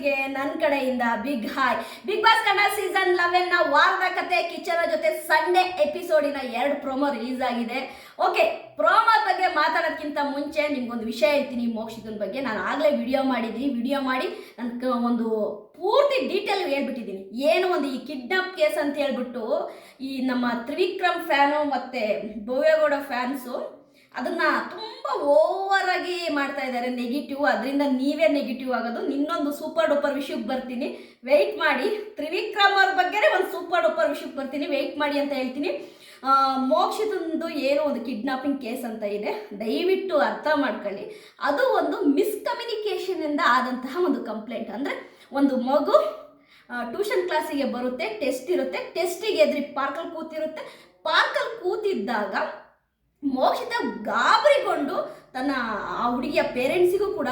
ಫ್ಯಾನ್ಸಿಗೆ ನನ್ನ ಕಡೆಯಿಂದ big hi. Big boss Kannada season ಲೆವೆನ್ನ ವಾರದ ಕತೆ ಕಿಚನ ಜೊತೆ ಸಂಡೇ ಎಪಿಸೋಡಿನ ಎರಡು ಪ್ರೋಮೋ ರಿಲೀಸ್ ಆಗಿದೆ. ಓಕೆ, ಪ್ರೋಮೋ ಬಗ್ಗೆ ಮಾತಾಡೋದಕ್ಕಿಂತ ಮುಂಚೆ ನಿಮ್ಗೊಂದು ವಿಷಯ ಹೇಳ್ತೀನಿ ಮೋಕ್ಷಿತನ ಬಗ್ಗೆ. ನಾನು ಆಗಲೇ ವಿಡಿಯೋ ಮಾಡಿದ್ದೀನಿ. ವಿಡಿಯೋ ಮಾಡಿ ನನ್ನ ಒಂದು ಪೂರ್ತಿ ಡೀಟೇಲ್ ಹೇಳ್ಬಿಟ್ಟಿದ್ದೀನಿ. ಏನು ಒಂದು ಈ ಕಿಡ್ನಾಪ್ ಕೇಸ್ ಅಂತ ಹೇಳ್ಬಿಟ್ಟು ಈ ನಮ್ಮ ತ್ರಿವಿಕ್ರಮ್ ಫ್ಯಾನು ಮತ್ತು ಭವ್ಯಗೌಡ ಫ್ಯಾನ್ಸು ಅದನ್ನ ತುಂಬ ಓವರ್ ಆಗಿ ಮಾಡ್ತಾ ಇದ್ದಾರೆ ನೆಗೆಟಿವ್ ಅದರಿಂದ ನೀವೇ ನೆಗೆಟಿವ್ ಆಗೋದು. ಇನ್ನೊಂದು ಸೂಪರ್ ಡೂಪರ್ ವಿಷಯಕ್ಕೆ ಬರ್ತೀನಿ. ವೆಯ್ಟ್ ಮಾಡಿ. ತ್ರಿವಿಕ್ರಮ್ ಅವ್ರ ಬಗ್ಗೆ ಒಂದು ಸೂಪರ್ ಡೂಪರ್ ವಿಷಯಕ್ಕೆ ಬರ್ತೀನಿ. ವೆಯ್ಟ್ ಮಾಡಿ ಅಂತ ಹೇಳ್ತೀನಿ. ಮೋಕ್ಷದಂದು ಏನೋ ಒಂದು ಕಿಡ್ನಾಪಿಂಗ್ ಕೇಸ್ ಅಂತ ಇದೆ. ದಯವಿಟ್ಟು ಅರ್ಥ ಮಾಡ್ಕೊಳ್ಳಿ. ಅದು ಒಂದು ಮಿಸ್ಕಮ್ಯುನಿಕೇಷನಿಂದ ಆದಂತಹ ಒಂದು ಕಂಪ್ಲೇಂಟ್ ಅಂದರೆ ಒಂದು ಮಗು ಟ್ಯೂಷನ್ ಕ್ಲಾಸಿಗೆ ಬರುತ್ತೆ ಟೆಸ್ಟ್ ಇರುತ್ತೆ. ಟೆಸ್ಟಿಗೆ ಎದ್ರಿ ಪಾರ್ಕಲ್ಲಿ ಕೂತಿರುತ್ತೆ. ಪಾರ್ಕಲ್ಲಿ ಕೂತಿದ್ದಾಗ ಮೋಕ್ಷಿತ ಗಾಬರಿಗೊಂಡು ತನ್ನ ಆ ಹುಡುಗಿಯ ಪೇರೆಂಟ್ಸಿಗೂ ಕೂಡ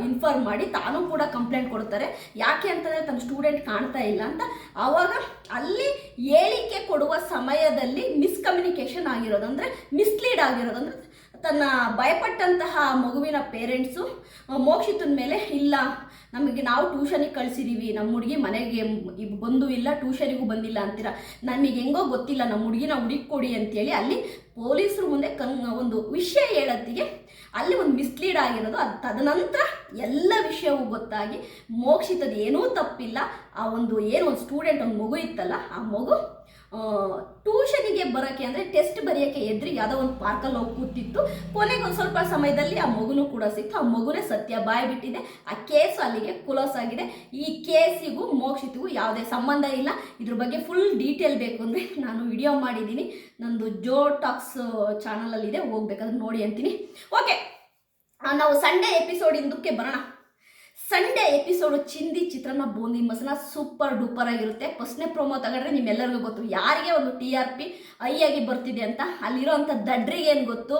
ಇನ್ಫಾರ್ಮ್ ಮಾಡಿ ತಾನು ಕೂಡ ಕಂಪ್ಲೇಂಟ್ ಕೊಡ್ತಾರೆ. ಯಾಕೆ ಅಂತಂದರೆ ತನ್ನ ಸ್ಟೂಡೆಂಟ್ ಕಾಣ್ತಾ ಇಲ್ಲ ಅಂತ. ಆವಾಗ ಅಲ್ಲಿ ಹೇಳಿಕೆ ಕೊಡುವ ಸಮಯದಲ್ಲಿ ಮಿಸ್ಕಮ್ಯುನಿಕೇಷನ್ ಆಗಿರೋದು ಅಂದರೆ ಮಿಸ್ಲೀಡ್ ಆಗಿರೋದು ಅಂದರೆ ತನ್ನ ಭಯಪಟ್ಟಂತಹ ಮಗುವಿನ ಪೇರೆಂಟ್ಸು, ಮೋಕ್ಷಿತನ ಮೇಲೆ ಇಲ್ಲ. ನಮಗೆ ನಾವು ಟ್ಯೂಷನಿಗೆ ಕಳಿಸಿದ್ದೀವಿ ನಮ್ಮ ಹುಡುಗಿ ಮನೆಗೆ ಬಂದು ಇಲ್ಲ, ಟ್ಯೂಷನಿಗೂ ಬಂದಿಲ್ಲ ಅಂತೀರ? ನಮಗೆ ಹೆಂಗೋ ಗೊತ್ತಿಲ್ಲ. ನಮ್ಮ ಹುಡುಗಿನ ಹುಡುಕೊಡಿ ಅಂತೇಳಿ ಅಲ್ಲಿ ಪೊಲೀಸರು ಮುಂದೆ ಕನ್ ಒಂದು ವಿಷಯ ಹೇಳತ್ತಿಗೆ ಅಲ್ಲಿ ಒಂದು ಮಿಸ್ಲೀಡ್ ಆಗಿರೋದು. ಅದು ತದನಂತರ ಎಲ್ಲ ವಿಷಯವೂ ಗೊತ್ತಾಗಿ ಮೋಕ್ಷಿತದ ಏನೂ ತಪ್ಪಿಲ್ಲ. ಆ ಒಂದು ಏನು ಒಂದು ಸ್ಟೂಡೆಂಟ್ ಒಂದು ಮಗು ಇತ್ತಲ್ಲ, ಆ ಮಗು ಟ್ಯೂಷನಿಗೆ ಬರೋಕ್ಕೆ ಅಂದರೆ ಟೆಸ್ಟ್ ಬರೆಯೋಕ್ಕೆ ಎದ್ರಿ ಯಾವುದೋ ಒಂದು ಪಾರ್ಕಲ್ಲಿ ಹೋಗಿ ಕೂತಿತ್ತು. ಕೊನೆಗೆ ಒಂದು ಸ್ವಲ್ಪ ಸಮಯದಲ್ಲಿ ಆ ಮಗುನೂ ಕೂಡ ಸಿಕ್ತು. ಆ ಮಗುನೇ ಸತ್ಯ ಬಾಯಿ ಬಿಟ್ಟಿದೆ. ಆ ಕೇಸ್ ಅಲ್ಲಿಗೆ ಕ್ಲೋಸ್ ಆಗಿದೆ. ಈ ಕೇಸಿಗೂ ಮೋಕ್ಷಿತಿಗೂ ಯಾವುದೇ ಸಂಬಂಧ ಇಲ್ಲ. ಇದ್ರ ಬಗ್ಗೆ ಫುಲ್ ಡೀಟೇಲ್ ಬೇಕು ಅಂದರೆ ನಾನು ವಿಡಿಯೋ ಮಾಡಿದ್ದೀನಿ. ನಂದು ಜೋ ಟಾಕ್ಸ್ ಚಾನಲಲ್ಲಿದೆ ಹೋಗ್ಬೇಕಾದ್ರೆ ನೋಡಿ ಅಂತೀನಿ. ಓಕೆ ನಾವು ಸಂಡೇ ಎಪಿಸೋಡ್ ಇಂದಕ್ಕೆ ಬರೋಣ. ಸಂಡೇ ಎಪಿಸೋಡು ಚಿಂದಿ ಚಿತ್ರಾನ್ನ ಬೂಂದಿ ಮಸನ ಸೂಪರ್ ಡೂಪರ್ ಆಗಿರುತ್ತೆ. ಫಸ್ಟ್ನೇ ಪ್ರೋಮೋ ತಗೊಂಡ್ರೆ ನಿಮ್ಮೆಲ್ಲರಿಗೂ ಗೊತ್ತು. ಯಾರಿಗೆ ಒಂದು ಟಿ ಆರ್ ಪಿ ಐ ಆಗಿ ಬರ್ತಿದೆ ಅಂತ ಅಲ್ಲಿರೋಂಥ ದಡ್ರಿಗೆ ಏನು ಗೊತ್ತು?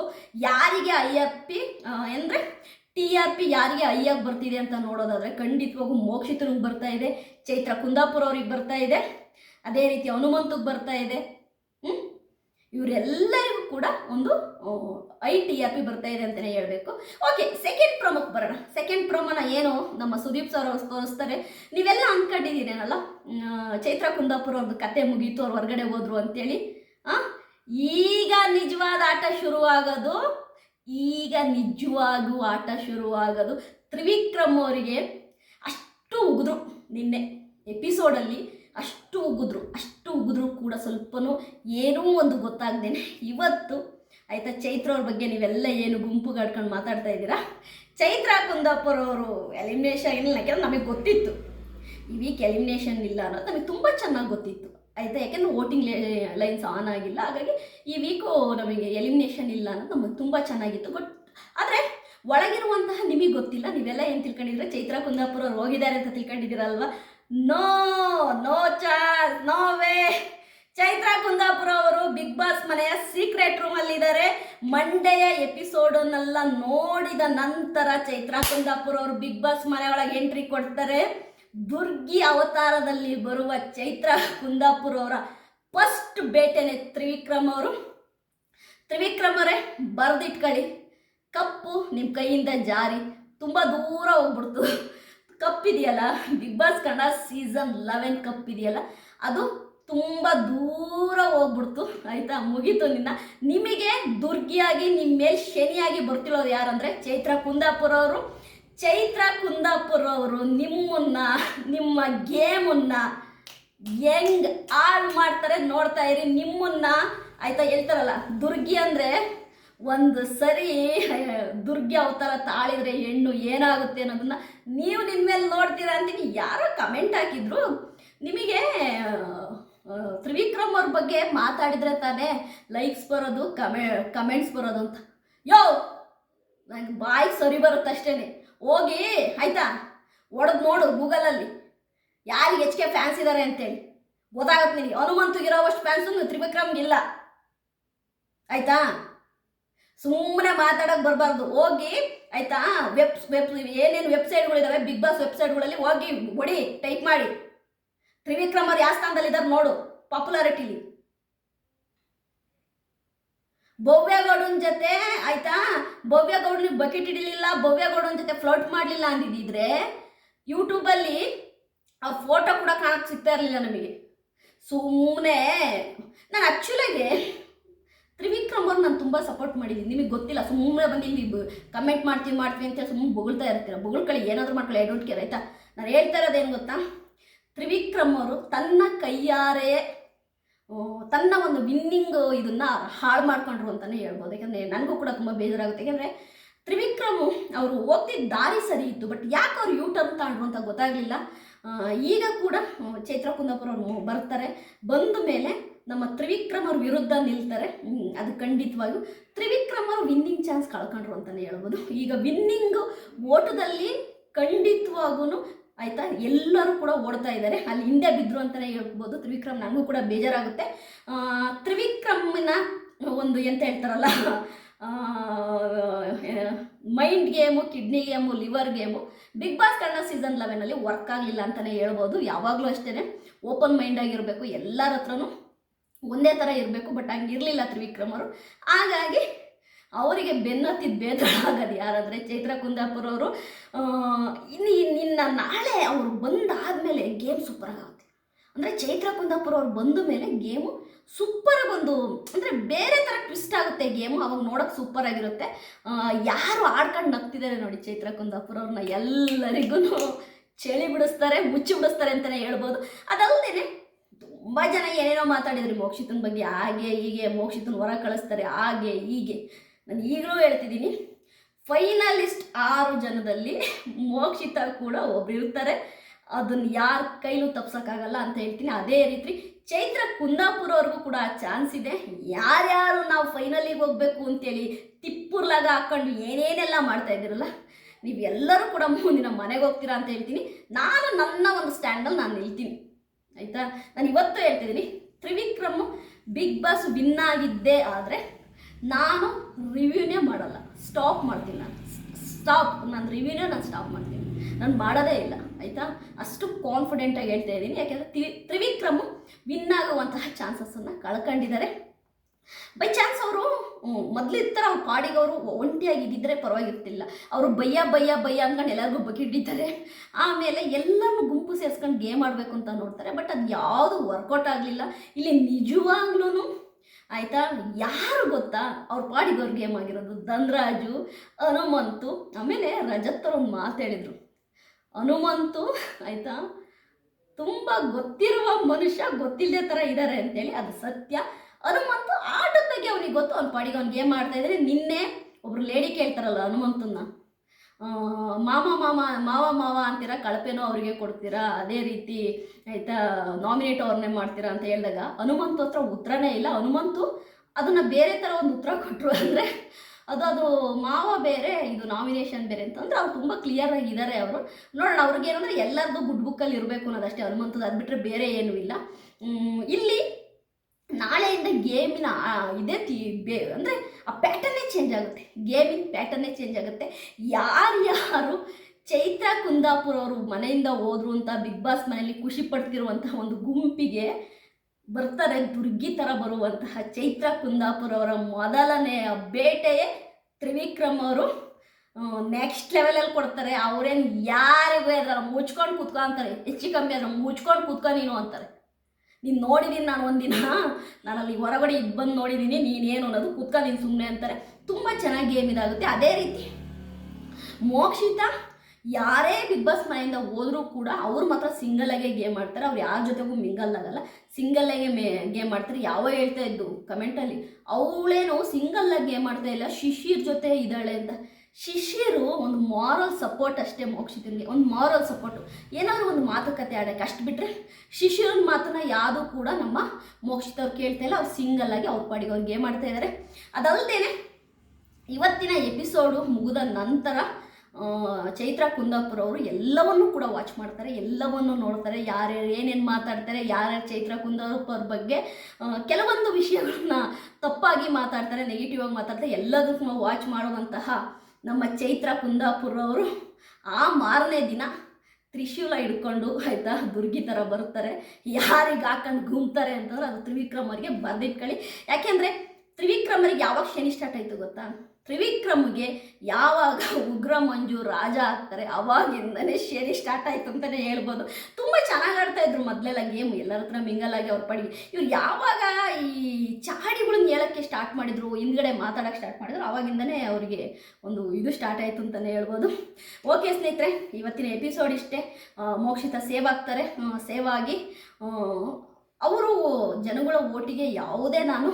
ಯಾರಿಗೆ ಐ ಆರ್ ಪಿ ಅಂದರೆ ಟಿ ಆರ್ ಪಿ ಯಾರಿಗೆ ಐ ಆಗಿ ಬರ್ತಿದೆ ಅಂತ ನೋಡೋದಾದ್ರೆ ಖಂಡಿತವಾಗೂ ಮೋಕ್ಷಿತನಿಗೆ ಬರ್ತಾ ಇದೆ. ಚೈತ್ರ ಕುಂದಾಪುರ ಅವ್ರಿಗೆ ಬರ್ತಾ ಇದೆ. ಅದೇ ರೀತಿ ಹನುಮಂತಗೆ ಬರ್ತಾ ಇದೆ? ಇವರೆಲ್ಲರಿಗೂ ಕೂಡ ಒಂದು ಐ ಟಿ ಆರ್ ಬರ್ತಾ ಇದೆ ಅಂತಲೇ ಹೇಳಬೇಕು. ಓಕೆ ಸೆಕೆಂಡ್ ಪ್ರೊಮೋಕ್ಕೆ ಬರೋಣ. ಸೆಕೆಂಡ್ ಪ್ರೊಮೋನ ಏನು ನಮ್ಮ ಸುದೀಪ್ ಸರ್ ಅವ್ರು ತೋರಿಸ್ತಾರೆ. ನೀವೆಲ್ಲ ಅಂದ್ಕೊಂಡಿದ್ದೀರೇನಲ್ಲ ಚೈತ್ರ ಕುಂದಾಪುರ ಅವ್ರದ್ದು ಕತೆ ಮುಗೀತು, ಅವ್ರು ಹೊರಗಡೆ ಹೋದ್ರು ಅಂತೇಳಿ. ಆ? ಈಗ ನಿಜವಾದ ಆಟ ಶುರುವಾಗೋದು? ಈಗ ನಿಜವಾಗೂ ಆಟ ಶುರುವಾಗೋದು ತ್ರಿವಿಕ್ರಮ್ ಅವರಿಗೆ ಅಷ್ಟು ಉಗಿದ್ರು ನಿನ್ನೆ ಎಪಿಸೋಡಲ್ಲಿ ಅಷ್ಟು ಉಗಿದ್ರು, ಅಷ್ಟು ಉಗಿದ್ರು ಕೂಡ ಸ್ವಲ್ಪನೂ ಏನೂ ಒಂದು ಗೊತ್ತಾಗ್ದೇನೆ. ಇವತ್ತು ಆಯಿತಾ, ಚೈತ್ರ ಅವ್ರ ಬಗ್ಗೆ ನೀವೆಲ್ಲ ಏನು ಗುಂಪು ಕಟ್ಕೊಂಡು ಮಾತಾಡ್ತಾ ಇದ್ದೀರಾ? ಚೈತ್ರ ಕುಂದಾಪುರ ಅವರು ಎಲಿಮಿನೇಷನ್ ಇಲ್ಲ ಯಾಕೆಂದ್ರೆ ನಮಗೆ ಗೊತ್ತಿತ್ತು. ಈ ವೀಕ್ ಎಲಿಮಿನೇಷನ್ ಇಲ್ಲ ಅನ್ನೋದು ನಮಗೆ ತುಂಬ ಚೆನ್ನಾಗಿ ಗೊತ್ತಿತ್ತು. ಆಯಿತಾ, ಯಾಕೆಂದ್ರೆ ವೋಟಿಂಗ್ ಲೈನ್ಸ್ ಆನ್ ಆಗಿಲ್ಲ. ಹಾಗಾಗಿ ಈ ವೀಕು ನಮಗೆ ಎಲಿಮಿನೇಷನ್ ಇಲ್ಲ ಅನ್ನೋದು ನಮಗೆ ತುಂಬ ಚೆನ್ನಾಗಿತ್ತು. ಬಟ್ ಆದರೆ ಒಳಗಿರುವಂತಹ ನಿಮಗೆ ಗೊತ್ತಿಲ್ಲ. ನೀವೆಲ್ಲ ಏನು ತಿಳ್ಕೊಂಡಿದ್ರೆ ಚೈತ್ರ ಕುಂದಾಪುರ ಅವ್ರು ಹೋಗಿದ್ದಾರೆ ಅಂತ ತಿಳ್ಕೊಂಡಿದ್ದೀರಲ್ವಾ? No no chance, no way. Chaitra Kundapura ಅವರು ಬಿಗ್ ಬಾಸ್ ಮನೆಯ ಸೀಕ್ರೆಟ್ ರೂಮ್ ಅಲ್ಲಿ ಇದ್ದಾರೆ ಮಂಡೆಯ ಎಪಿಸೋಡನ್ನೆಲ್ಲ ನೋಡಿದ ನಂತರ ಚೈತ್ರ ಕುಂದಾಪುರ ಅವರು ಬಿಗ್ ಬಾಸ್ ಮನೆಯೊಳಗೆ ಎಂಟ್ರಿ ಕೊಡ್ತಾರೆ. ದುರ್ಗಿ ಅವತಾರದಲ್ಲಿ ಬರುವ ಚೈತ್ರ ಕುಂದಾಪುರ ಅವರ ಫಸ್ಟ್ ಬೇಟೆನೆ ತ್ರಿವಿಕ್ರಮ್ ಅವರು. ತ್ರಿವಿಕ್ರಮ್ ಅವರೇ ಬರೆದಿಟ್ಕೊಳ್ಳಿ ಕಪ್ಪು ನಿಮ್ಮ ಕೈಯಿಂದ ಜಾರಿ. ತುಂಬ ದೂರ ಹೋಗ್ಬಿಡ್ತು. ಕಪ್ ಇದೆಯಲ್ಲ? Big boss Kannada season eleven cup ಇದೆಯಲ್ಲ? ಅದು ತುಂಬ ದೂರ ಹೋಗ್ಬಿಡ್ತು. ಆಯಿತಾ? ಮುಗೀತು ನಿನ್ನ. ನಿಮಗೆ ದುರ್ಗಿಯಾಗಿ ನಿಮ್ಮ ಮೇಲೆ ಶನಿಯಾಗಿ ಬರ್ತಿರೋದು ಯಾರಂದರೆ ಚೈತ್ರ ಕುಂದಾಪುರ ಅವರು ಚೈತ್ರ ಕುಂದಾಪುರ ಅವರು ನಿಮ್ಮನ್ನ, ನಿಮ್ಮ ಗೇಮನ್ನ ಹೆಂಗ್ ಹಾಳು ಮಾಡ್ತಾರೆ ನೋಡ್ತಾ ಇರಿ. ನಿಮ್ಮನ್ನ, ಆಯ್ತಾ ಹೇಳ್ತಾರಲ್ಲ, ದುರ್ಗಿ ಅಂದರೆ ಒಂದು ಸರಿ ದುರ್ಗೆ ಅವತಾರ ತಾಳಿದ್ರೆ ಹೆಣ್ಣು ಏನಾಗುತ್ತೆ ಅನ್ನೋದನ್ನ ನೀವು ನಿಮ್ಮ ನೋಡ್ತೀರಾ ಅಂತೀನಿ. ಯಾರೋ ಕಮೆಂಟ್ ಹಾಕಿದ್ರು. ನಿಮಗೆ ತ್ರಿವಿಕ್ರಮ್ ಅವ್ರ ಬಗ್ಗೆ ಮಾತಾಡಿದ್ರೆ ತಾನೇ ಲೈಕ್ಸ್ ಬರೋದು, ಕಮೆ ಕಮೆಂಟ್ಸ್ ಬರೋದು ಅಂತ. ಯೋ, ನಂಗೆ ಬಾಯಿ ಸರಿ ಬರುತ್ತೆ ಅಷ್ಟೇ ಹೋಗಿ, ಆಯ್ತಾ? ಒಡೆದು ನೋಡು ಗೂಗಲಲ್ಲಿ. ಯಾರಿಗೆ ಹೆಚ್ಚಿಗೆ ಫ್ಯಾನ್ಸ್ ಇದ್ದಾರೆ ಅಂತೇಳಿ. ಗೊತ್ತಾಗತ್ತೆ ನಿನಗೆ. ಹನುಮಂತಗಿರೋವಷ್ಟು ಫ್ಯಾನ್ಸು ತ್ರಿವಿಕ್ರಮ್ಗೆ ಇಲ್ಲ ಆಯ್ತಾ? ಸುಮ್ಮನೆ ಮಾತಾಡೋಕೆ ಬರಬಾರ್ದು. ಹೋಗಿ, ಆಯ್ತಾ? ವೆಬ್ ವೆಬ್ ಏನೇನು ವೆಬ್ಸೈಟ್ಗಳಿದಾವೆ ಬಿಗ್ ಬಾಸ್ ವೆಬ್ಸೈಟ್ಗಳಲ್ಲಿ ಹೋಗಿ ಹೊಡಿ ಟೈಪ್ ಮಾಡಿ. ತ್ರಿವಿಕ್ರಮ್ ಅವ್ರು ಯಾವ ಸ್ಥಾನದಲ್ಲಿದ್ದಾರೆ ನೋಡು ಪಾಪ್ಯುಲಾರಿಟಿಲಿ ಭವ್ಯಗೌಡನ ಜೊತೆ, ಆಯ್ತಾ? ಭವ್ಯಗೌಡನ ಬಕೆಟ್ ಹಿಡಿಲಿಲ್ಲ ಭವ್ಯಗೌಡನ ಜೊತೆ ಫ್ಲೋಟ್ ಮಾಡಲಿಲ್ಲ ಅಂದಿದ್ದಿದ್ರೆ ಯೂಟ್ಯೂಬಲ್ಲಿ ಆ ಫೋಟೋ ಕೂಡ ಕಾಣಕ್ಕೆ ಸಿಗ್ತಾ ಇರಲಿಲ್ಲ ನಮಗೆ. ಸುಮ್ಮನೆ ನಾನು ಆ್ಯಕ್ಚುಲಾಗಿ ತುಂಬ ಸಪೋರ್ಟ್ ಮಾಡಿದ್ದೀನಿ ನಿಮಗೆ ಗೊತ್ತಿಲ್ಲ, ಸುಮ್ಮನೆ ಬಂದು ಇಲ್ಲಿ ಕಮೆಂಟ್ ಮಾಡ್ತೀವಿ ಮಾಡ್ತೀವಿ ಅಂತ ಸುಮ್ಮನೆ ಬೊಗಳ್ತಾ ಇರ್ತೀರ. ಬೊಗಳ್ಕೊಳ್ಳಿ, ಏನಾದರೂ ಮಾಡ್ಕೊಳ್ಳಿ ಐ ಡೋಂಟ್ ಕೇರ್ ಆಯ್ತಾ? ನಾನು ಹೇಳ್ತಾ ಇರೋದೇನು ಗೊತ್ತಾ? ತ್ರಿವಿಕ್ರಮ್ ಅವರು ತನ್ನ ಕೈಯಾರೆ ತನ್ನ ಒಂದು ವಿನ್ನಿಂಗ್ ಇದನ್ನ ಹಾಳು ಮಾಡ್ಕೊಂಡ್ರು ಅಂತಲೇ ಹೇಳ್ಬೋದು. ಯಾಕಂದರೆ ನನಗೂ ಕೂಡ ತುಂಬ ಬೇಜಾರಾಗುತ್ತೆ. ಯಾಕಂದರೆ ತ್ರಿವಿಕ್ರಮ್ ಅವರು ಹೋಗ್ತಿದ್ದ ದಾರಿ ಸರಿ ಇತ್ತು ಬಟ್ ಯಾಕೆ ಅವ್ರು ಯೂ ಟರ್ನ್ ತಾಂಡ್ರು ಅಂತ ಗೊತ್ತಾಗಲಿಲ್ಲ. ಈಗ ಕೂಡ ಚೈತ್ರ ಕುಂದಾಪುರ ಅವರು ಬರ್ತಾರೆ. ಬಂದ ಮೇಲೆ ನಮ್ಮ ತ್ರಿವಿಕ್ರಮರು ವಿರುದ್ಧ ನಿಲ್ತಾರೆ. ಅದು ಖಂಡಿತವಾಗಿಯೂ. ತ್ರಿವಿಕ್ರಮರು ವಿನ್ನಿಂಗ್ ಚಾನ್ಸ್ ಕಳ್ಕೊಂಡ್ರು ಅಂತಲೇ ಹೇಳ್ಬೋದು. ಈಗ ವಿನ್ನಿಂಗ್ ಓಟದಲ್ಲಿ ಖಂಡಿತವಾಗೂ ಆಯಿತಾ, ಎಲ್ಲರೂ ಕೂಡ ಓಡ್ತಾ ಇದ್ದಾರೆ. ಅಲ್ಲಿ ಹಿಂದೆ ಬಿದ್ದರು ಅಂತಲೇ ಹೇಳ್ಬೋದು. ತ್ರಿವಿಕ್ರಮ್ ನನಗೂ ಕೂಡ ಬೇಜಾರಾಗುತ್ತೆ. ತ್ರಿವಿಕ್ರಮ್ನ ಒಂದು ಎಂತ ಹೇಳ್ತಾರಲ್ಲ mind game kidney game liver game big boss Kannada season ಲೆವೆನಲ್ಲಿ work ಆಗಲಿಲ್ಲ ಅಂತಲೇ ಹೇಳ್ಬೋದು. ಯಾವಾಗಲೂ ಅಷ್ಟೇ ಓಪನ್ ಮೈಂಡ್ ಆಗಿರಬೇಕು. ಎಲ್ಲರ ಹತ್ರನೂ ಒಂದೇ ಥರ ಇರಬೇಕು ಬಟ್ ಹಂಗಿರಲಿಲ್ಲ ತ್ರಿವಿಕ್ರಮ್ ಅವರು. ಹಾಗಾಗಿ ಅವರಿಗೆ ಬೆನ್ನತ್ತಿದ ಬೇಜಾರ ಆಗೋದು ಯಾರಂದರೆ ಚೈತ್ರ ಕುಂದಾಪುರ ಅವರು. ಇನ್ನು ನಿನ್ನ ನಾಳೆ ಅವರು ಬಂದಾದಮೇಲೆ ಗೇಮ್ ಸೂಪರಾಗಿ ಆಗುತ್ತೆ. ಅಂದರೆ ಚೈತ್ರ ಕುಂದಾಪುರ ಅವ್ರು ಬಂದ ಮೇಲೆ ಗೇಮು ಸೂಪರಾಗಿ ಒಂದು ಅಂದರೆ ಬೇರೆ ಥರ ಟ್ವಿಸ್ಟ್ ಆಗುತ್ತೆ ಗೇಮು ಅವಾಗ ನೋಡೋಕೆ ಸೂಪರ್ ಆಗಿರುತ್ತೆ. ಆ, ಯಾರು ಆಡ್ಕೊಂಡು ನಗ್ತಿದ್ದಾರೆ ನೋಡಿ ಚೈತ್ರ ಕುಂದಾಪುರ ಅವ್ರನ್ನ ಎಲ್ಲರಿಗೂ ಚಳಿ ಬಿಡಿಸ್ತಾರೆ ಮುಚ್ಚಿ ಬಿಡಿಸ್ತಾರೆ ಅಂತಲೇ ಹೇಳ್ಬೋದು. ಅದಲ್ಲದೆ ತುಂಬ ಜನ ಏನೇನೋ ಮಾತಾಡಿದ್ರಿ ಮೋಕ್ಷಿತನ ಬಗ್ಗೆ, ಹಾಗೆ ಹೀಗೆ ಮೋಕ್ಷಿತನ ಹೊರ ಕಳಿಸ್ತಾರೆ, ಹಾಗೆ ಹೀಗೆ. ನಾನು ಈಗಲೂ ಹೇಳ್ತಿದ್ದೀನಿ ಫೈನಲಿಸ್ಟ್ ಆರು ಜನದಲ್ಲಿ ಮೋಕ್ಷಿತ ಕೂಡ ಒಬ್ರು ಇರ್ತಾರೆ. ಅದನ್ನ ಯಾರ ಕೈಲೂ ತಪ್ಸೋಕ್ಕಾಗಲ್ಲ ಅಂತ ಹೇಳ್ತೀನಿ. ಅದೇ ರೀತಿ ಚೈತ್ರ ಕುಂದಾಪುರ ಅವ್ರಿಗೂ ಕೂಡ ಚಾನ್ಸ್ ಇದೆ. ಯಾರ್ಯಾರು ನಾವು ಫೈನಲಿಗೆ ಹೋಗ್ಬೇಕು ಅಂತೇಳಿ ತಿಪ್ಪುರ್ಲಾಗ ಹಾಕ್ಕೊಂಡು ಏನೇನೆಲ್ಲ ಮಾಡ್ತಾ ಇದ್ದೀರಲ್ಲ, ನೀವೆಲ್ಲರೂ ಕೂಡ ಮುಂದಿನ ಮನೆಗೆ ಹೋಗ್ತೀರಾ ಅಂತ ಹೇಳ್ತೀನಿ. ನಾನು ನನ್ನ ಒಂದು ಸ್ಟ್ಯಾಂಡಲ್ಲಿ ನಾನು ನಿಲ್ತೀನಿ. ಆಯಿತಾ? ನಾನು ಇವತ್ತು ಹೇಳ್ತಿದ್ದೀನಿ. ತ್ರಿವಿಕ್ರಮ್ ಬಿಗ್ ಬಾಸ್ ವಿನ್ ಆಗಿದ್ದೆ ಆದರೆ ನಾನು ರಿವ್ಯೂನೇ ಮಾಡಲ್ಲ. ಸ್ಟಾಪ್ ಮಾಡ್ತೀನಿ ನಾನು. ಸ್ಟಾಪ್. ನಾನು ರಿವ್ಯೂನೇ ನಾನು ಸ್ಟಾಪ್ ಮಾಡ್ತೀನಿ. ನಾನು ಮಾಡೋದೇ ಇಲ್ಲ. ಆಯಿತಾ? ಅಷ್ಟು ಕಾನ್ಫಿಡೆಂಟಾಗಿ ಹೇಳ್ತಾ ಇದ್ದೀನಿ. ಯಾಕೆಂದರೆ ತ್ರಿ, ತ್ರಿವಿಕ್ರಮ್ ವಿನ್ ಆಗುವಂತಹ ಚಾನ್ಸಸ್ಸನ್ನು ಕಳ್ಕೊಂಡಿದ್ದಾರೆ. ಬೈ ಚಾನ್ಸ್ ಅವರು ಮೊದಲಿದ್ದ ಥರ ಅವ್ರ ಪಾಡಿಗೆ ಅವರು ಒಂಟಿಯಾಗಿದ್ದಿದ್ರೆ ಪರವಾಗಿರ್ತಿಲ್ಲ. ಅವರು ಬಯ್ಯ ಬಯ್ಯ ಬಯ್ಯ ಅಂದ್ಕೊಂಡು ಎಲ್ಲರಿಗೂ ಬಗೆಟ್ಟಿದ್ದಾರೆ ಆಮೇಲೆ ಎಲ್ಲರನ್ನು ಸೇರಿಸ್ಕೊಂಡು ಗೇಮ್ ಆಡಬೇಕು ಅಂತ ನೋಡ್ತಾರೆ ಬಟ್ ಅದು ಯಾವುದು ವರ್ಕೌಟ್ ಆಗಲಿಲ್ಲ. ಇಲ್ಲಿ ನಿಜವಾಗ್ಲೂ ಆಯಿತಾ, ಯಾರು ಗೊತ್ತಾ, ಅವ್ರ ಪಾಡಿಗೆ ಅವ್ರ ಗೇಮ್ ಆಗಿರೋದು ಧನ್ರಾಜು, ಹನುಮಂತು, ಆಮೇಲೆ ರಜತ್ ಅವ್ರು ಹೇಳಿದರು. ಹನುಮಂತು, ಆಯಿತಾ, ತುಂಬ ಗೊತ್ತಿರುವ ಮನುಷ್ಯ ಗೊತ್ತಿಲ್ಲದೆ ಥರ ಇದ್ದಾರೆ ಅಂತೇಳಿ ಅದು ಸತ್ಯ. ಹನುಮಂತು ಆಟದ ಬಗ್ಗೆ ಅವನಿಗೆ ಗೊತ್ತು, ಅವ್ನ ಪಾಡಿಗೆ ಅವ್ನು ಗೇಮ್ ಆಡ್ತಾ ಇದ್ದಾರೆ ನಿನ್ನೆ ಒಬ್ರು ಲೇಡಿ ಕೇಳ್ತಾರಲ್ಲ ಹನುಮಂತನ್ನ. ಮಾಮ ಮಾಮ, ಮಾವ ಮಾವ ಅಂತೀರ, ಕಳಪೆನೂ ಅವರಿಗೆ ಕೊಡ್ತೀರಾ? ಅದೇ ರೀತಿ ಆಯಿತಾ ನಾಮಿನೇಟ್ ಅವ್ರನ್ನೇ ಮಾಡ್ತೀರಾ ಅಂತ ಹೇಳಿದಾಗ, ಹನುಮಂತು ಹತ್ರ ಉತ್ತರನೇ ಇಲ್ಲ. ಹನುಮಂತು ಅದನ್ನು ಬೇರೆ ಥರ ಒಂದು ಉತ್ತರ ಕೊಟ್ಟರು ಅಂದರೆ ಅದು ಮಾವ ಬೇರೆ, ಇದು ನಾಮಿನೇಷನ್ ಬೇರೆ ಅಂತಂದ್ರೆ ಅವ್ರು ತುಂಬ ಕ್ಲಿಯರ್ ಆಗಿದ್ದಾರೆ ಅವರು. ನೋಡೋಣ, ಅವ್ರಿಗೆ ಏನಂದ್ರೆ ಎಲ್ಲರದ್ದು ಗುಡ್ ಬುಕ್ಕಲ್ಲಿ ಇರಬೇಕು ಅನ್ನೋದಷ್ಟೇ. ಹನುಮಂತದ್ದು ಅದು ಬಿಟ್ಟರೆ ಬೇರೆ ಏನೂ ಇಲ್ಲ. ಇಲ್ಲಿ ಗೇಮಿನ ಇದೇ ತಿ ಬೇ ಅಂದರೆ ಆ ಪ್ಯಾಟರ್ನೇ ಚೇಂಜ್ ಆಗುತ್ತೆ. ಗೇಮಿನ ಪ್ಯಾಟರ್ನೇ ಚೇಂಜ್ ಆಗುತ್ತೆ. ಯಾರ್ಯಾರು ಚೈತ್ರ ಕುಂದಾಪುರ ಅವರು ಮನೆಯಿಂದ ಹೋದ್ರು ಅಂತ ಬಿಗ್ ಬಾಸ್ ಮನೆಯಲ್ಲಿ ಖುಷಿ ಪಡ್ತಿರುವಂತಹ ಒಂದು ಗುಂಪಿಗೆ ಬರ್ತಾರೆ ದುರ್ಗಿ ಥರ ಬರುವಂತಹ ಚೈತ್ರ ಕುಂದಾಪುರ ಅವರ ಮೊದಲನೆಯ ಬೇಟೆಯೇ ತ್ರಿವಿಕ್ರಮ್ ಅವರು ನೆಕ್ಸ್ಟ್ ಲೆವೆಲಲ್ಲಿ ಕೊಡ್ತಾರೆ. ಅವ್ರೇನು ಯಾರಿಗೂ ಅದ್ರ ಮುಚ್ಕೊಂಡು ಕೂತ್ಕೊ ಅಂತಾರೆ. ಹೆಚ್ಚು ಕಮ್ಮಿ ಅದ್ರ ಮುಚ್ಕೊಂಡು ಕೂತ್ಕೊ ನೀನು ಅಂತಾರೆ. ನೀನು ನೋಡಿದ್ದೀನಿ ನಾನು ಒಂದಿನ? ನಾನು ಅಲ್ಲಿ ಹೊರಗಡೆ ಇದು ಬಂದು ನೋಡಿದ್ದೀನಿ ನೀನೇನು ಅನ್ನೋದು ಕುತ್ಕ, ನೀನು ಸುಮ್ಮನೆ ಅಂತಾರೆ. ತುಂಬ ಚೆನ್ನಾಗಿ ಗೇಮ್ ಇದಾಗುತ್ತೆ. ಅದೇ ರೀತಿ ಮೋಕ್ಷಿತ ಯಾರೇ ಬಿಗ್ ಬಾಸ್ ಮನೆಯಿಂದ ಹೋದರೂ ಕೂಡ ಅವ್ರು ಮಾತ್ರ ಸಿಂಗಲಾಗೆ ಗೇಮ್ ಆಡ್ತಾರೆ. ಅವ್ರು ಯಾರ ಜೊತೆಗೂ ಮಿಂಗಲ್ ಆಗಲ್ಲ. ಸಿಂಗಲ್ಲಾಗೆ ಮೇ ಗೇಮ್ ಆಡ್ತಾರೆ. ಯಾವ ಹೇಳ್ತಾ ಇದ್ದು? ಕಮೆಂಟಲ್ಲಿ ಅವಳೇನು ಸಿಂಗಲ್ಲಾಗಿ ಗೇಮ್ ಆಡ್ತಾ ಇಲ್ಲ. ಶಿಶಿರ್ ಜೊತೆ ಇದ್ದಾಳೆ ಅಂತ. ಶಿಶಿರು ಒಂದು ಮಾರಲ್ ಸಪೋರ್ಟ್ ಅಷ್ಟೇ ಮೋಕ್ಷಿತನಿಗೆ ಒಂದು ಮಾರಲ್ ಸಪೋರ್ಟು ಏನಾದರೂ ಒಂದು ಮಾತುಕತೆ ಆಡೋಕ್ಕೆ ಅಷ್ಟು ಬಿಟ್ಟರೆ ಶಿಶಿರನ ಮಾತನ್ನ ಯಾವುದೂ ಕೂಡ ನಮ್ಮ ಮೋಕ್ಷಿತವ್ರು ಕೇಳ್ತಾ ಇಲ್ಲ, ಅವ್ರು ಸಿಂಗಲ್ಲಾಗಿ ಅವ್ರ ಪಾಡಿಗೆ ಅವ್ರು ಗೇಮ್ ಮಾಡ್ತಾ ಇದ್ದಾರೆ ಇವತ್ತಿನ ಎಪಿಸೋಡು ಮುಗಿದ ನಂತರ ಚೈತ್ರ ಕುಂದಾಪುರ ಅವರು ಎಲ್ಲವನ್ನೂ ಕೂಡ ವಾಚ್ ಮಾಡ್ತಾರೆ, ಎಲ್ಲವನ್ನೂ ನೋಡ್ತಾರೆ, ಯಾರ್ಯಾರು ಏನೇನು ಮಾತಾಡ್ತಾರೆ, ಯಾರ್ಯಾರು ಚೈತ್ರ ಕುಂದಾಪುರ ಬಗ್ಗೆ ಕೆಲವೊಂದು ವಿಷಯಗಳನ್ನ ತಪ್ಪಾಗಿ ಮಾತಾಡ್ತಾರೆ ನೆಗೆಟಿವ್ ಆಗಿ ಮಾತಾಡ್ತಾರೆ, ಎಲ್ಲದಕ್ಕೂ ವಾಚ್ ಮಾಡುವಂತಹ ನಮ್ಮ ಚೈತ್ರ ಕುಂದಾಪುರವರು ಆ ಮಾರನೇ ದಿನ ತ್ರಿಶೂಲ ಹಿಡ್ಕೊಂಡು ಆಯಿತಾ ದುರ್ಗಿ ಥರ ಬರ್ತಾರೆ ಯಾರಿಗೆ ಹಾಕೊಂಡು ಗುಮ್ತಾರೆ ಅಂತಂದ್ರೆ ಅದು ತ್ರಿವಿಕ್ರಮ್ ಅವರಿಗೆ ಯಾಕೆಂದರೆ ತ್ರಿವಿಕ್ರಮರಿಗೆ ಯಾವಾಗ ಶನಿ ಸ್ಟಾರ್ಟ್ ಆಯಿತು ಗೊತ್ತಾ? ತ್ರಿವಿಕ್ರಮ್ಗೆ ಯಾವಾಗ ಉಗ್ರ ಮಂಜು ರಾಜ ಆಗ್ತಾರೆ ಅವಾಗಿಂದನೇ ಶನಿ ಸ್ಟಾರ್ಟ್ ಆಯ್ತು ಅಂತಲೇ ಹೇಳ್ಬೋದು. ತುಂಬ ಚೆನ್ನಾಗಿ ಆಡ್ತಾ ಇದ್ರು ಮೊದಲೆಲ್ಲ ಗೇಮ್ ಎಲ್ಲರ ಹತ್ರ ಮಿಂಗಲ್ ಆಗಿ ಅವ್ರ ಪಡಿಗೆ. ಇವ್ರು ಯಾವಾಗ ಈ ಚಾಡಿಗಳನ್ನ ಹೇಳೋಕ್ಕೆ ಸ್ಟಾರ್ಟ್ ಮಾಡಿದ್ರು, ಹಿಂದ್ಗಡೆ ಮಾತಾಡೋಕ್ಕೆ ಸ್ಟಾರ್ಟ್ ಮಾಡಿದ್ರು ಅವಾಗಿಂದನೇ ಅವರಿಗೆ ಒಂದು ಇದು ಸ್ಟಾರ್ಟ್ ಆಯಿತು ಅಂತಲೇ ಹೇಳ್ಬೋದು. ಓಕೆ ಸ್ನೇಹಿತರೆ, ಇವತ್ತಿನ ಎಪಿಸೋಡ್ ಇಷ್ಟೇ. ಮೋಕ್ಷಿತ ಸೇವ್ ಆಗ್ತಾರೆ ಸೇವ್ ಆಗಿ ಅವರು ಜನಗಳ ಓಟಿಗೆ ಯಾವುದೇ ನಾನು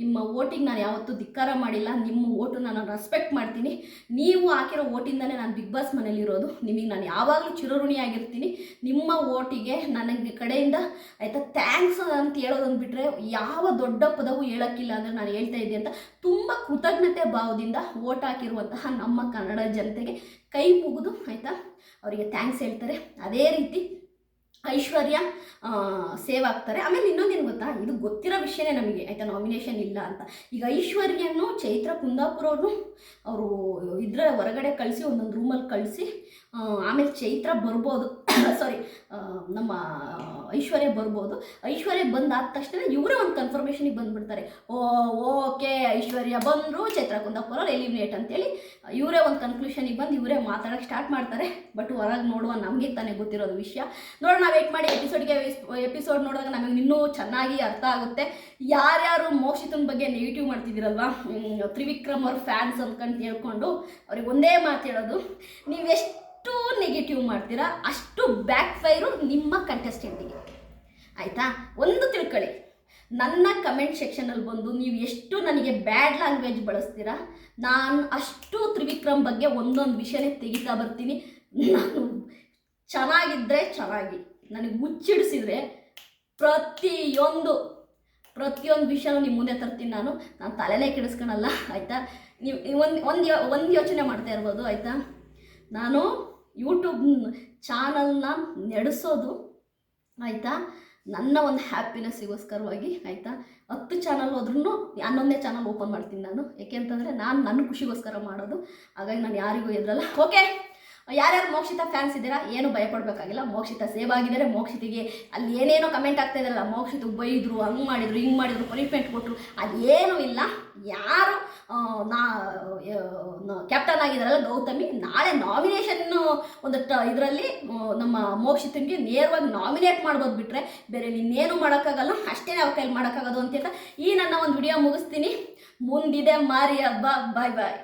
ನಿಮ್ಮ ಓಟಿಗೆ ನಾನು ಯಾವತ್ತೂ ಧಿಕ್ಕಾರ ಮಾಡಿಲ್ಲ, ನಿಮ್ಮ ಓಟು ನಾನು ರೆಸ್ಪೆಕ್ಟ್ ಮಾಡ್ತೀನಿ. ನೀವು ಹಾಕಿರೋ ಓಟಿಂದನೇ ನಾನು ಬಿಗ್ ಬಾಸ್ ಮನೇಲಿರೋದು ನಿಮಗೆ ನಾನು ಯಾವಾಗಲೂ ಚಿರಋಣಿಯಾಗಿರ್ತೀನಿ ನಿಮ್ಮ ಓಟಿಗೆ ನನಗೆ ಕಡೆಯಿಂದ ಆಯಿತಾ ಥ್ಯಾಂಕ್ಸ್ ಅಂತ ಹೇಳೋದನ್ನು ಬಿಟ್ಟರೆ ಯಾವ ದೊಡ್ಡ ಪದವು ಹೇಳೋಕ್ಕಿಲ್ಲ ಅಂದರೆ ನಾನು ಹೇಳ್ತಾ ಇದ್ದೆ ಅಂತ ತುಂಬ ಕೃತಜ್ಞತೆ ಭಾವದಿಂದ ಓಟ್ ಹಾಕಿರುವಂತಹ ನಮ್ಮ ಕನ್ನಡ ಜನತೆಗೆ ಕೈ ಮುಗಿದು ಆಯಿತಾ ಅವರಿಗೆ ಥ್ಯಾಂಕ್ಸ್ ಹೇಳ್ತಾರೆ. ಅದೇ ರೀತಿ ಐಶ್ವರ್ಯ ಸೇವ್ ಆಗ್ತಾರೆ ಆಮೇಲೆ ಇನ್ನೊಂದೇನು ಗೊತ್ತಾ? ಇದು ಗೊತ್ತಿರೋ ವಿಷಯನೇ ನಮಗೆ, ಆಯಿತಾ? ನಾಮಿನೇಷನ್ ಇಲ್ಲ ಅಂತ. ಈಗ ಐಶ್ವರ್ಯನು, ಚೈತ್ರ ಕುಂದಾಪುರ ಅವರು ಅವರು ಇದ್ರ ಹೊರಗಡೆ ಕಳಿಸಿ, ಒಂದೊಂದು ರೂಮಲ್ಲಿ ಕಳಿಸಿ ಆಮೇಲೆ ಚೈತ್ರ ಬರ್ಬೋದು. ಸಾರಿ ನಮ್ಮ ಐಶ್ವರ್ಯ ಬರ್ಬೋದು. ಐಶ್ವರ್ಯ ಬಂದಾದ ತಕ್ಷಣ ಇವರೇ ಒಂದು ಕನ್ಫರ್ಮೇಷನಿಗೆ ಬಂದ್ಬಿಡ್ತಾರೆ. ಓ, ಓಕೆ, ಐಶ್ವರ್ಯ ಬಂದರು ಚೈತ್ರ ಕುಂದಾಪುರ ಎಲಿಮಿನೇಟ್ ಅಂತೇಳಿ ಇವರೇ ಒಂದು ಕನ್ಕ್ಲೂಷನಿಗೆ ಬಂದು ಇವರೇ ಮಾತಾಡೋಕ್ಕೆ ಸ್ಟಾರ್ಟ್ ಮಾಡ್ತಾರೆ. ಬಟ್ ಹೊರಗೆ ನೋಡುವ ನಮಗೆ ತಾನೇ ಗೊತ್ತಿರೋದು ವಿಷಯ. ನೋಡೋಣ ವೇಟ್ ಮಾಡಿ ಎಪಿಸೋಡ್ಗೆ ಎಪಿಸೋಡ್ ನೋಡಿದಾಗ ನಮಗೆ ಇನ್ನೂ ಚೆನ್ನಾಗಿ ಅರ್ಥ ಆಗುತ್ತೆ. ಯಾರ್ಯಾರು ಮೋಕ್ಷಿತನ ಬಗ್ಗೆ ನೆಗೆಟಿವ್ ಮಾಡ್ತಿದ್ದೀರಲ್ವಾ? ತ್ರಿವಿಕ್ರಮ್ ಅವ್ರ ಫ್ಯಾನ್ಸ್ ಅಂದ್ಕೊಂಡು ಹೇಳ್ಕೊಂಡು ಅವ್ರಿಗೆ ಒಂದೇ ಮಾತು ಹೇಳೋದು. ನೀವು ಎಷ್ಟು ನೆಗೆಟಿವ್ ಮಾಡ್ತೀರಾ, ಅಷ್ಟು ಬ್ಯಾಕ್ ಫೈರು ನಿಮ್ಮ ಕಂಟೆಸ್ಟೆಂಟಿಗೆ ಆಯಿತಾ? ಒಂದು ತಿಳ್ಕೊಳ್ಳಿ. ನನ್ನ ಕಮೆಂಟ್ ಸೆಕ್ಷನಲ್ಲಿ ಬಂದು ನೀವು ಎಷ್ಟು ನನಗೆ ಬ್ಯಾಡ್ ಲ್ಯಾಂಗ್ವೇಜ್ ಬಳಸ್ತೀರಾ, ನಾನು ಅಷ್ಟು ತ್ರಿವಿಕ್ರಮ್ ಬಗ್ಗೆ ಒಂದೊಂದು ವಿಷಯನೇ ತೆಗಿತಾ ಬರ್ತೀನಿ. ನಾನು ಚೆನ್ನಾಗಿದ್ದರೆ ಚೆನ್ನಾಗಿ. ನನಗೆ ಮುಚ್ಚಿಡಿಸಿದ್ರೆ ಪ್ರತಿಯೊಂದು ಪ್ರತಿಯೊಂದು ವಿಷಯನೂ ನಿಮ್ಮ ಮುಂದೆ ತರ್ತೀನಿ ನಾನು. ನಾನು ತಲೆನೇ ಕೆಡಿಸ್ಕೊಳಲ್ಲ, ಆಯಿತಾ? ನೀವು ಒಂದು ಒಂದು ಒಂದು ಯೋಚನೆ ಮಾಡ್ತಾ ಇರ್ಬೋದು, ಆಯಿತಾ? ನಾನು ಯೂಟ್ಯೂಬ್ ಚಾನಲ್ನ ನಡೆಸೋದು, ಆಯಿತಾ? ನನ್ನ ಒಂದು ಹ್ಯಾಪಿನೆಸ್ಸಿಗೋಸ್ಕರವಾಗಿ ಆಯಿತಾ? ಹತ್ತು ಚಾನಲ್ ಹೋದ್ರೂ ಹನ್ನೊಂದನೇ ಚಾನಲ್ ಓಪನ್ ಮಾಡ್ತೀನಿ ನಾನು. ಯಾಕೆ ಅಂತಂದರೆ ನಾನು ನನ್ನ ಖುಷಿಗೋಸ್ಕರ ಮಾಡೋದು. ಹಾಗಾಗಿ ನಾನು ಯಾರಿಗೂ ಎದ್ರಲ್ಲ ಓಕೆ ಯಾರ್ಯಾರು ಮೋಕ್ಷಿತ ಫ್ಯಾನ್ಸ್ ಇದ್ದೀರಾ, ಏನು ಭಯಪಡಬೇಕಾಗಿಲ್ಲ. ಮೋಕ್ಷಿತ ಸೇವ್ ಆಗಿದ್ದಾರೆ. ಮೋಕ್ಷಿತಿಗೆ ಅಲ್ಲಿ ಏನೇನೋ ಕಮೆಂಟ್ ಆಗ್ತಾ ಇದ್ದಾರಲ್ಲ, ಮೋಕ್ಷಿತ ಬೈದರು, ಹಂಗೆ ಮಾಡಿದ್ರು, ಹಿಂಗೆ ಮಾಡಿದ್ರು ಪನಿಷ್ಮೆಂಟ್ ಕೊಟ್ಟರು ಅದೇನೂ ಇಲ್ಲ. ಯಾರು ನಾ ಕ್ಯಾಪ್ಟನ್ ಆಗಿದ್ದಾರಲ್ಲ ಗೌತಮಿ, ನಾಳೆ ನಾಮಿನೇಷನ್ ಒಂದು ಇದರಲ್ಲಿ ನಮ್ಮ ಮೋಕ್ಷಿತನಿಗೆ ನೇರವಾಗಿ ನಾಮಿನೇಟ್ ಮಾಡ್ಬೋದು ಬಿಟ್ಟರೆ ಬೇರೆ ಇನ್ನೇನು ಮಾಡೋಕ್ಕಾಗಲ್ಲ. ಅಷ್ಟೇ ಅವ್ರ ಕೈಲಿ ಮಾಡೋಕ್ಕಾಗೋದು ಅಂತ ಹೇಳ್ತಾ ಈ ನನ್ನ ಒಂದು ವಿಡಿಯೋ ಮುಗಿಸ್ತೀನಿ. ಮುಂದಿದೆ ಮಾರಿ ಹಬ್ಬ ಬಾಯ್ ಬಾಯ್